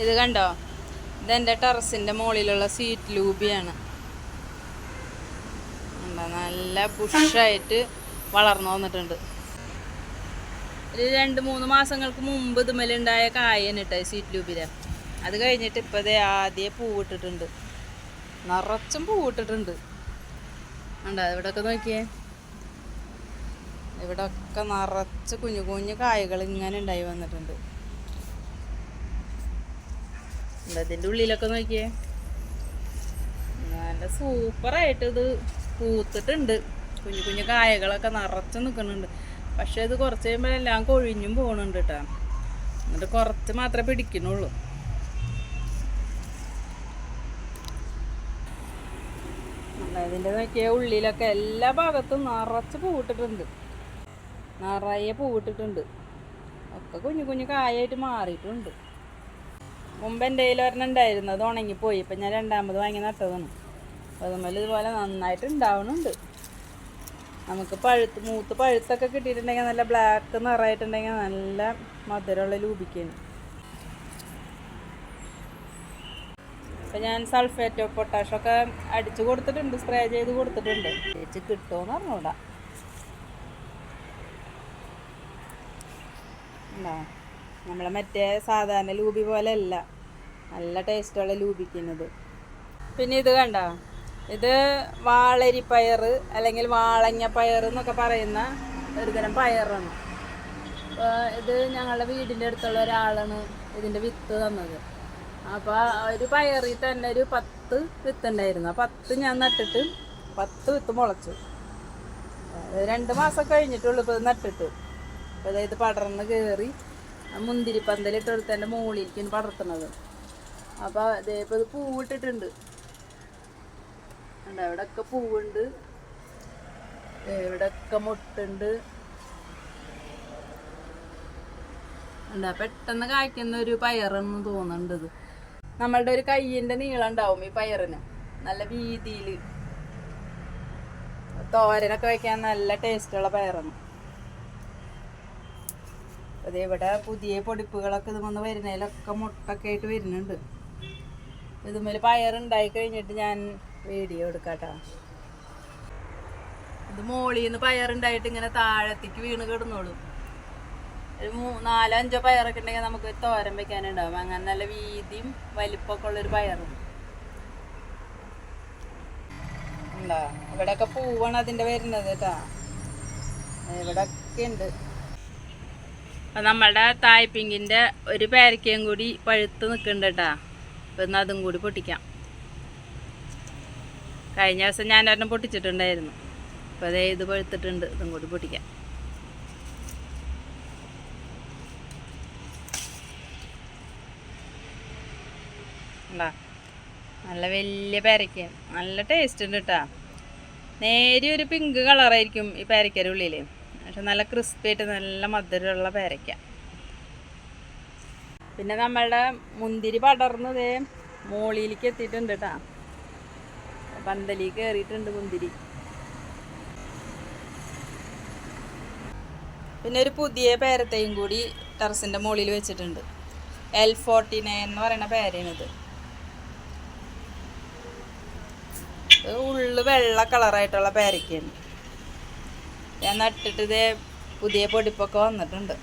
ഇത് കണ്ടോ? ഇതെന്റെ ടെറസിന്റെ മുകളിലുള്ള സീറ്റ് ലൂബിയാണ് നല്ല ബുഷായിട്ട് വളർന്നു വന്നിട്ടുണ്ട്. ഒരു രണ്ട് മൂന്ന് മാസങ്ങൾക്ക് മുമ്പ് ഇതുമലുണ്ടായ കായാണ് കേട്ടോ സീറ്റ് ലൂബിലെ അത് കഴിഞ്ഞിട്ട് ഇപ്പോൾ ആദ്യം പൂവിട്ടിട്ടുണ്ട്. നിറച്ചും പൂവിട്ടിട്ടുണ്ട്. ഉണ്ടോ ഇവിടെയൊക്കെ നോക്കിയേ. ഇവിടെ ഒക്കെ നിറച്ച് കുഞ്ഞു കുഞ്ഞു കായകൾ ഇങ്ങനെ ഉണ്ടായി വന്നിട്ടുണ്ട്. എന്താ ഇതിന്റെ ഉള്ളിലൊക്കെ നോക്കിയേ? നല്ല സൂപ്പറായിട്ട് ഇത് പൂത്തിട്ടുണ്ട്. കുഞ്ഞു കുഞ്ഞു കായകളൊക്കെ നിറച്ച് നിൽക്കുന്നുണ്ട്. പക്ഷേ ഇത് കുറച്ച് കഴിയുമ്പോൾ എല്ലാം കൊഴിഞ്ഞും പോകുന്നുണ്ട് കേട്ടോ എന്നിട്ട് കുറച്ച് മാത്രമേ പിടിക്കുന്നുള്ളൂ. ഇതിന്റെ നോക്കിയ ഉള്ളിലൊക്കെ എല്ലാ ഭാഗത്തും നിറച്ച് പൂവിട്ടിട്ടുണ്ട് നിറയെ പൂവിട്ടിട്ടുണ്ട് ഒക്കെ കുഞ്ഞു കുഞ്ഞു കായായിട്ട് മാറിയിട്ടുണ്ട്. മുമ്പ് എന്റെ കയ്യിൽ ഒരെണ്ണം ഉണ്ടായിരുന്നു. അത് ഉണങ്ങിപ്പോയി. ഇപ്പം ഞാൻ രണ്ടാമത് വാങ്ങി നട്ടതാണ്. അപ്പോൾ അതുപോലെ ഇതുപോലെ നന്നായിട്ട് ഉണ്ടാവുന്നുണ്ട് നമുക്ക് പഴുത്ത് മൂത്ത് പഴുത്തൊക്കെ കിട്ടിയിട്ടുണ്ടെങ്കിൽ നല്ല ബ്ലാക്ക് നിറമായിട്ടുണ്ടെങ്കിൽ നല്ല മധുരമുള്ള ലൂപിക്കാണ് അപ്പം ഞാൻ സൾഫേറ്റോ പൊട്ടാഷൊക്കെ അടിച്ച് കൊടുത്തിട്ടുണ്ട് സ്പ്രേ ചെയ്ത് കൊടുത്തിട്ടുണ്ട്. ചേച്ചി കിട്ടുമെന്ന് പറഞ്ഞൂടാ ഉണ്ടോ നമ്മളെ മറ്റേ സാധാരണ ലൂബി പോലെ അല്ല. നല്ല ടേസ്റ്റുള്ള ലൂപിക്കുന്നത് പിന്നെ ഇത് കണ്ട? ഇത് വാളരിപ്പയർ അല്ലെങ്കിൽ വാളങ്ങ പയർ എന്നൊക്കെ പറയുന്ന ഒരുതരം പയറാണ്. അപ്പോൾ ഇത് ഞങ്ങളുടെ വീടിന്റെ അടുത്തുള്ള ഒരാളാണ് ഇതിന്റെ വിത്ത് തന്നത്. അപ്പോൾ ഒരു പയറിൽ തന്നെ ഒരു പത്ത് വിത്ത് ഉണ്ടായിരുന്നു. ആ പത്ത് ഞാൻ നട്ടിട്ട് പത്ത് വിത്ത് മുളച്ചു. രണ്ട് മാസം കഴിഞ്ഞിട്ടുള്ളൂ ഇപ്പോൾ നട്ടിട്ട്. അപ്പോൾ അതായത് പടർന്ന് കയറി മുന്തിരി പന്തലിട്ട് മുകളിലേക്ക് പടർത്തണത് അപ്പോൾ അതേ ഇപ്പോൾ ഇത് പൂവിട്ടിട്ടുണ്ട്. ഉണ്ട് അവിടെയൊക്കെ പൂവുണ്ട്. ഇവിടെയൊക്കെ മുട്ടുണ്ട്. ഉണ്ട് പെട്ടെന്ന് കായ്ക്കുന്ന ഒരു പയറെന്ന് തോന്നുന്നുണ്ട് ഇത്. നമ്മളുടെ ഒരു കയ്യിന്റെ നീളം ഉണ്ടാവും ഈ പയറിന്. നല്ല വീതിയിൽ തോരനൊക്കെ വെക്കാൻ നല്ല ടേസ്റ്റുള്ള പയറാണ്. അതെ ഇവിടെ പുതിയ പൊടിപ്പുകളൊക്കെ ഇത് വന്ന് വരുന്നതിലൊക്കെ മുട്ടൊക്കെ ആയിട്ട് വരുന്നുണ്ട്. ഇതുമേൽ പയറുണ്ടായി കഴിഞ്ഞിട്ട് ഞാൻ വീഡിയോ എടുക്കാട്ടോ. ഇത് മോളിൽ നിന്ന് പയറുണ്ടായിട്ട് ഇങ്ങനെ താഴത്തേക്ക് വീണ് കിടന്നോളും. ഒരു മൂ നാലോ അഞ്ചോ പയറൊക്കെ ഉണ്ടെങ്കിൽ നമുക്ക് തോരം തോരൻ വെക്കാനുണ്ടാവും. അങ്ങനെ നല്ല വീതിയും വലിപ്പമൊക്കെ ഉള്ളൊരു പയറും. ഉണ്ടോ? ഇവിടെയൊക്കെ പൂവാണ് അതിന്റെ വരുന്നത് കേട്ടോ. ഇവിടെയൊക്കെ ഉണ്ട്. നമ്മളുടെ തായ്പിങ്കിന്റെ ഒരു പേരക്കയും കൂടി പഴുത്ത് നിൽക്കുന്നുണ്ട് കേട്ടോ. അപ്പം എന്നാൽ അതും കൂടി പൊട്ടിക്കാം. കഴിഞ്ഞ ദിവസം ഞാൻ ഒരെണ്ണം പൊട്ടിച്ചിട്ടുണ്ടായിരുന്നു. അപ്പോൾ അതേ ഇത് പഴുത്തിട്ടുണ്ട് ഇതും കൂടി പൊട്ടിക്കാം. നല്ല വലിയ പേരയ്ക്ക. നല്ല ടേസ്റ്റ് ഉണ്ട് കേട്ടോ നേരിയ ഒരു പിങ്ക് കളറായിരിക്കും ഈ പേരയ്ക്കയുടെ ഉള്ളിൽ പക്ഷെ നല്ല ക്രിസ്പി ആയിട്ട് നല്ല മധുരമുള്ള പേരയ്ക്ക. പിന്നെ നമ്മളുടെ മുന്തിരി പടർന്നത് മോളിയിലേക്ക് എത്തിയിട്ടുണ്ട് കേട്ടോ പന്തലി കയറിയിട്ടുണ്ട് മുന്തിരി. പിന്നെ ഒരു പുതിയ പേരത്തെയും കൂടി ടെറസിന്റെ മുകളിൽ വെച്ചിട്ടുണ്ട്. എൽ ഫോർട്ടി നയൻ എന്ന് പറയുന്ന പേരാണിത്. ഇത് ഉള്ളു വെള്ള കളറായിട്ടുള്ള പേരയ്ക്കാണ് ഞാൻ നട്ടിട്ട് ഇതേ പുതിയ പൊടിപ്പൊക്കെ വന്നിട്ടുണ്ട്.